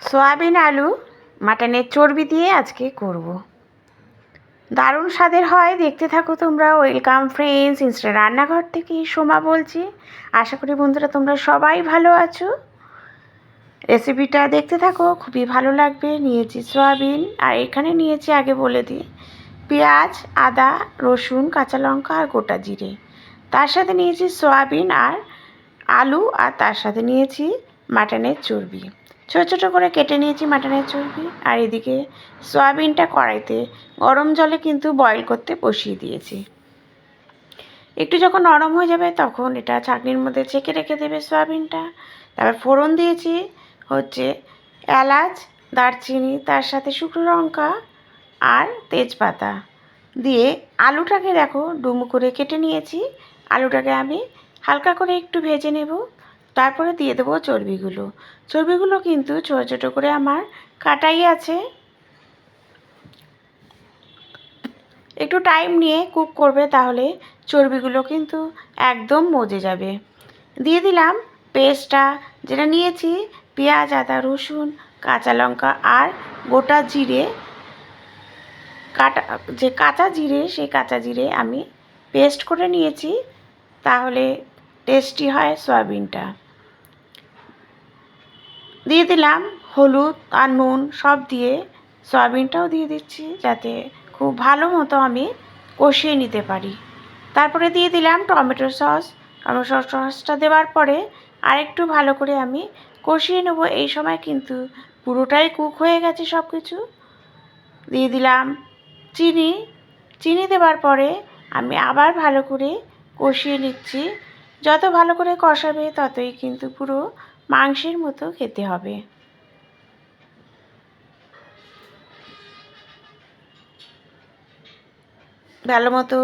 Soybean আলু, মাটনের চর্বি দিয়ে আজকে করব। দারুণ স্বাদের হয়, দেখতে থাকো তোমরা। ওয়েলকাম ফ্রেন্ডস ইনস্টা রান্নাঘর থেকে সোমা বলছি। আশা করি বন্ধুরা তোমরা সবাই ভালো আছো। রেসিপিটা দেখতে থাকো, খুবই ভালো লাগবে। নিয়েছি সয়াবিন, আর এখানে নিয়েছি আগে বলে দিই, পেঁয়াজ, আদা, রসুন, কাঁচা লঙ্কা আর গোটা জিরে। তার সাথে নিয়েছি সয়াবিন আর আলু, আর তার সাথে নিয়েছি মাটনের চর্বি। ছোটো ছোটো করে কেটে নিয়েছি মাটনের চর্বি। আর এদিকে সয়াবিনটা কড়াইতে, গরম জলে কিন্তু বয়েল করতে বসিয়ে দিয়েছি। একটু যখন নরম হয়ে যাবে তখন এটা চাটনির মধ্যে চেকে রেখে দেবে সয়াবিনটা। তারপর ফোড়ন দিয়েছি হচ্ছে এলাচ, দারচিনি, তার সাথে শুকনো লঙ্কা আর তেজপাতা। দিয়ে আলুটাকে দেখো ডুমু করে কেটে নিয়েছি। আলুটাকে আমি হালকা করে একটু ভেজে নেব। তারপরে দিয়ে দেবো চর্বিগুলো। চর্বিগুলো কিন্তু ছোটো ছোটো করে আমার কাটাই আছে। একটু টাইম নিয়ে কুক করবে তাহলে চর্বিগুলো কিন্তু একদম মজে যাবে। দিয়ে দিলাম পেস্টটা যেটা নিয়েছি, পেঁয়াজ, আদা, রসুন, কাঁচা লঙ্কা আর গোটা জিরে। কাটা, যে কাঁচা জিরে, সেই কাঁচা জিরে আমি পেস্ট করে নিয়েছি। তাহলে টেস্টি হয় সয়াবিনটা। দিয়ে দিলাম হলুদ আর নুন সব দিয়ে সয়াবিনটাও দিয়ে দিচ্ছি যাতে খুব ভালো মতো আমি কষিয়ে নিতে পারি। তারপরে দিয়ে দিলাম টমেটো সস। টমেটো সসটা দেওয়ার পরে আরেকটু ভালো করে আমি কষিয়ে নেব। এই সময় কিন্তু পুরোটাই কুক হয়ে গেছে সব কিছু দিয়ে দিলাম চিনি। চিনি দেওয়ার পরে আমি আবার ভালো করে কষিয়ে নিচ্ছি যত ভালো করে কষাবে, ততই কিন্তু পুরো মাংসের মতো খেতে হবে। ভালো মতো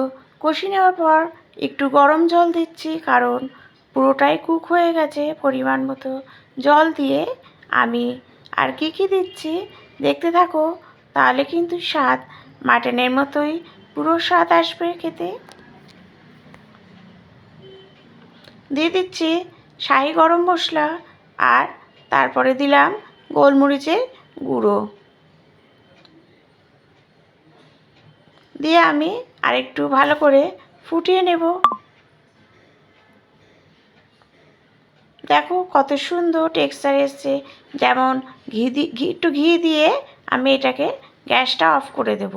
কষি নেওয়ার পর একটু গরম জল দিচ্ছি, কারণ পুরোটাই কুক হয়ে গেছে পরিমাণ মতো। জল দিয়ে আমি আর কি কি দিচ্ছি দেখতে থাকো, তাহলে কিন্তু স্বাদ, মাটনের মতোই পুরো স্বাদ আসবে খেতে। দিয়ে দিচ্ছি শাহি গরম মশলা আর তারপরে দিলাম গোলমরিচের গুঁড়ো। দিয়ে আমি আরেকটু ভালো করে ফুটিয়ে নেব। দেখো কত সুন্দর টেক্সচার এসছে। যেমন ঘি ঘি, একটু ঘি দিয়ে আমি এটাকে গ্যাসটা অফ করে দেব।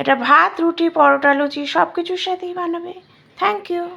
এটা ভাত, রুটি, পরোটা, লুচি সব কিছুর সাথেই বানাবে। Thank you.